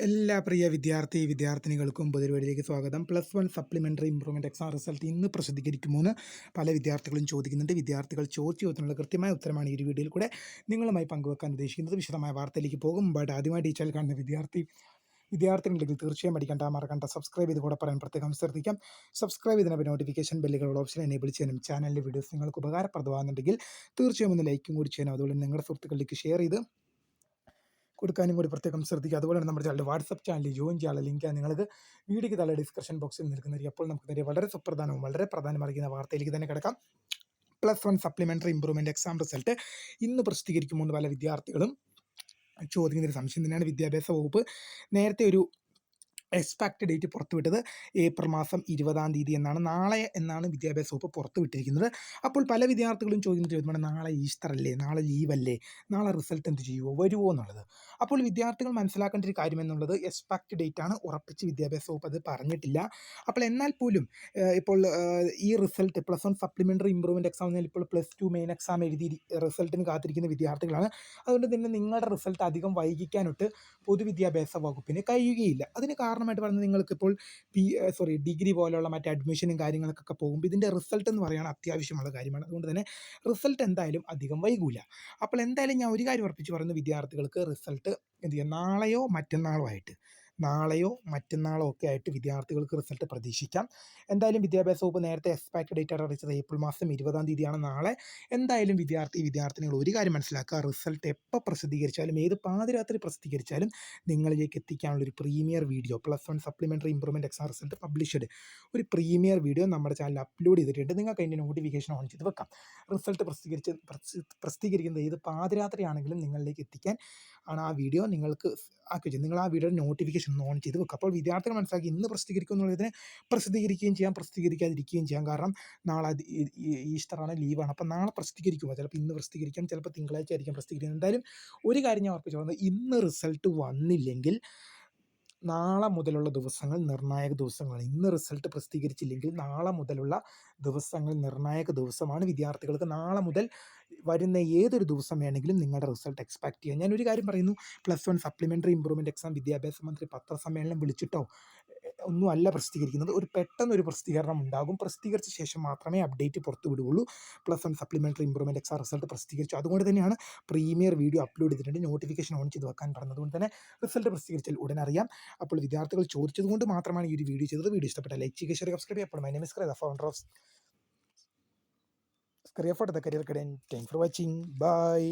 എല്ലാ പ്രിയ വിദ്യാർത്ഥി വിദ്യാർത്ഥിനികൾക്കും പൊതുപരിപാടിയിലേക്ക് സ്വാഗതം. Plus one supplementary improvement exam result ഇന്ന് പ്രസിദ്ധീകരിക്കുമെന്ന് പല വിദ്യാർത്ഥികളും ചോദിക്കുന്നുണ്ട്. വിദ്യാർത്ഥികൾ ചോദിച്ചു ചോദിക്കുന്നുള്ള കൃത്യമായ ഉത്തരമാണ് ഈ ഒരു വീഡിയോയിൽ കൂടെ നിങ്ങളുമായി പങ്കുവെക്കാൻ ഉദ്ദേശിക്കുന്നത്. വിശദമായ വാർത്തയിലേക്ക് പോകും. ബട്ട് ആദ്യമായിട്ട് ഈ കാണുന്ന വിദ്യാർത്ഥി വിദ്യാർത്ഥികളുണ്ടെങ്കിൽ തീർച്ചയായും പഠിക്കേണ്ട മറക്കണ്ട. സബ്സ്ക്രൈബ് ചെയ്ത് കൂടെ പറയാൻ പ്രത്യേകം ശ്രദ്ധിക്കാം. സബ്സ്ക്രൈബ് ചെയ്തതിന് നോട്ടിഫിക്കേഷൻ ബെല്ലുകളുടെ ഓപ്ഷൻ എനേബിൾ ചെയ്യാനും ചാനലിലെ വീഡിയോസ് നിങ്ങൾക്ക് ഉപകാരപ്രദമാകുന്നുണ്ടെങ്കിൽ തീർച്ചയായും ഒന്ന് ലൈക്കും കൂടി ചെയ്യാനും അതുപോലെ നിങ്ങളുടെ സുഹൃത്തുക്കളിലേക്ക് ഷെയർ ചെയ്ത് കൊടുക്കാനും കൂടി പ്രത്യേകം ശ്രദ്ധിക്കുക. അതുപോലെ തന്നെ നമ്മുടെ ചാനൽ വാട്സപ്പ് ചാനലിൽ ജോയിൻ ചെയ്യാനുള്ള ലിങ്ക് നിങ്ങൾക്ക് വീഡിയോയ്ക്ക് തല ഡിസ്ക്രിപ്ഷൻ ബോക്സിൽ നിൽക്കുന്നതായിരിക്കും. അപ്പോൾ നമുക്ക് നേരെ വളരെ സുപ്രധാനവും വളരെ പ്രധാനമായിരിക്കുന്ന വാർത്തയിലേക്ക് തന്നെ കിടക്കാം. Plus one supplementary improvement exam result ഇന്ന് പ്രസിദ്ധീകരിക്കുമെന്ന് പല വിദ്യാർത്ഥികളും ചോദിക്കുന്ന ഒരു സംശയം തന്നെയാണ്. വിദ്യാഭ്യാസ വകുപ്പ് നേരത്തെ ഒരു എക്സ്പാക്ട് ഡേറ്റ് പുറത്തുവിട്ടത് ഏപ്രിൽ മാസം ഇരുപതാം തീയതി എന്നാണ്. നാളെ എന്നാണ് വിദ്യാഭ്യാസ വകുപ്പ് പുറത്തുവിട്ടിരിക്കുന്നത് അപ്പോൾ പല വിദ്യാർത്ഥികളും ചോദിക്കുന്ന ചോദ്യമാണ് നാളെ ഈസ്റ്റർ അല്ലേ? നാളെ ലീവല്ലേ നാളെ റിസൾട്ട് എന്ത് ചെയ്യുമോ വരുമോ എന്നുള്ളത്. അപ്പോൾ വിദ്യാർത്ഥികൾ മനസ്സിലാക്കേണ്ട ഒരു കാര്യം എന്നുള്ളത് എക്സ്പാക്ട് ഡേറ്റ് ആണ്. ഉറപ്പിച്ച് വിദ്യാഭ്യാസ വകുപ്പ് അത് പറഞ്ഞിട്ടില്ല. അപ്പോൾ എന്നാൽ പോലും ഇപ്പോൾ ഈ result plus one supplementary improvement exam ഇപ്പോൾ പ്ലസ് ടു മെയിൻ എക്സാം എഴുതി റിസൾട്ടിന് കാത്തിരിക്കുന്ന വിദ്യാർത്ഥികളാണ്. അതുകൊണ്ട് തന്നെ നിങ്ങളുടെ റിസൾട്ട് അധികം വൈകിക്കാനൊട്ട് പൊതുവിദ്യാഭ്യാസ വകുപ്പിന് കഴിയുകയില്ല. അതിന് കാരണം ഉദാഹരണമായിട്ട് നിങ്ങൾക്ക് ഇപ്പോൾ പി സോറി ഡിഗ്രി പോലെയുള്ള മറ്റ് അഡ്മിഷനും കാര്യങ്ങൾക്കൊക്കെ പോകുമ്പോൾ ഇതിന്റെ റിസൾട്ട് എന്ന് പറയുന്നത് അത്യാവശ്യമുള്ള കാര്യമാണ്. അതുകൊണ്ട് തന്നെ റിസൾട്ട് എന്തായാലും അധികം വൈകൂല. അപ്പോൾ എന്തായാലും ഞാൻ ഒരു കാര്യം ഉറപ്പിച്ച് പറയുന്നു വിദ്യാർത്ഥികൾക്ക് റിസൾട്ട് എന്ത് ചെയ്യുക നാളെയോ മറ്റന്നാളോ ആയിട്ട് നാളെയോ മറ്റന്നാളോ ഒക്കെ ആയിട്ട് വിദ്യാർത്ഥികൾക്ക് റിസൾട്ട് പ്രതീക്ഷിക്കാം. എന്തായാലും വിദ്യാഭ്യാസ വകുപ്പ് നേരത്തെ എക്സ്പാക്ട് ഡേറ്റ് അറിയിച്ചത്. ഏപ്രിൽ മാസം ഇരുപതാം തീയതിയാണ് നാളെ. എന്തായാലും വിദ്യാർത്ഥി വിദ്യാർത്ഥിനികൾ ഒരു കാര്യം മനസ്സിലാക്കുക. റിസൾട്ട് എപ്പോൾ പ്രസിദ്ധീകരിച്ചാലും ഏത് പാതിരാത്രി പ്രസിദ്ധീകരിച്ചാലും നിങ്ങളിലേക്ക് എത്തിക്കാനുള്ള ഒരു premiere video plus one supplementary improvement exam result published ഒരു പ്രീമിയർ വീഡിയോ നമ്മുടെ ചാനൽ അപ്ലോഡ് ചെയ്തിട്ടുണ്ട്. നിങ്ങൾക്ക് അതിന്റെ നോട്ടിഫിക്കേഷൻ ഓൺ ചെയ്ത് വെക്കാം. റിസൾട്ട് പ്രസിദ്ധീകരിച്ച് പ്രസിദ്ധീകരിക്കുന്നത് ഏത് പാതിരാത്രിയാണെങ്കിലും നിങ്ങളിലേക്ക് എത്തിക്കാൻ ആണ് ആ വീഡിയോ നിങ്ങൾക്ക് ആക്കി നിങ്ങൾ ആ വീഡിയോ നോട്ടിഫിക്കേഷൻ ഓൺ ചെയ്ത് വെക്കുക അപ്പോൾ വിദ്യാർത്ഥികൾ മനസ്സിലാക്കി ഇന്ന് പ്രസിദ്ധീകരിക്കും എന്നുള്ളതിനെ പ്രസിദ്ധീകരിക്കുകയും ചെയ്യാം പ്രസിദ്ധീകരിക്കാതിരിക്കുകയും ചെയ്യാം. കാരണം നാളെ ഈസ്റ്ററാണ് ലീവാണ് അപ്പോൾ നാളെ പ്രസിദ്ധീകരിക്കുക. ചിലപ്പോൾ ഇന്ന് പ്രസിദ്ധീകരിക്കാം ചിലപ്പോൾ തിങ്കളാഴ്ച ആയിരിക്കും പ്രസിദ്ധീകരിക്കുന്നത്. എന്തായാലും ഒരു കാര്യം ഞാൻ ഉറപ്പിച്ചു ഇന്ന് റിസൾട്ട് വന്നില്ലെങ്കിൽ നാളെ മുതലുള്ള ദിവസങ്ങൾ നിർണായക ദിവസങ്ങളാണ്. ഇന്ന് റിസൾട്ട് പ്രസിദ്ധീകരിച്ചില്ലെങ്കിൽ നാളെ മുതലുള്ള ദിവസങ്ങൾ നിർണായക ദിവസമാണ്. വിദ്യാർത്ഥികൾക്ക് നാളെ മുതൽ വരുന്ന ഏതൊരു ദിവസം വേണമെങ്കിലും നിങ്ങളുടെ റിസൾട്ട് എക്സ്പെക്ട് ചെയ്യാം. ഞാനൊരു കാര്യം പറയുന്നു. Plus one supplementary improvement exam വിദ്യാഭ്യാസ മന്ത്രി പത്രസമ്മേളനം വിളിച്ചിട്ടോ? ഒന്നും അല്ല പ്രസിദ്ധീകരിക്കുന്നത്. ഒരു പെട്ടെന്ന് ഒരു പ്രസിദ്ധീകരണം ഉണ്ടാകും പ്രസിദ്ധീകരിച്ച ശേഷം മാത്രമേ അപ്ഡേറ്റ് പുറത്തു വിടുകയുള്ളൂ. Plus one supplementary improvement exam result പ്രസിദ്ധീകരിച്ചു. അതുകൊണ്ട് തന്നെയാണ് പ്രീമിയർ വീഡിയോ അപ്ലോഡ് ചെയ്തിട്ടുണ്ട്. നോട്ടിഫിക്കേഷൻ ഓൺ ചെയ്ത് വെക്കാൻ പറഞ്ഞതുകൊണ്ട് തന്നെ റിസൾട്ട് പ്രസിദ്ധീകരിച്ചാൽ ഉടൻ അറിയാം. അപ്പോൾ വിദ്യാർത്ഥികൾ ചോദിച്ചതുകൊണ്ട് മാത്രമാണ് ഈ ഒരു വീഡിയോ ചെയ്തത്. വീഡിയോ ഇഷ്ടപ്പെട്ട ലൈക്ക് ചെയ്യുക ഷെയർ സബ്സ്ക്രൈബ് ചെയ്യപ്പോൾ my name is cry founder of Career photo the career Academy. Thank for watching. Bye.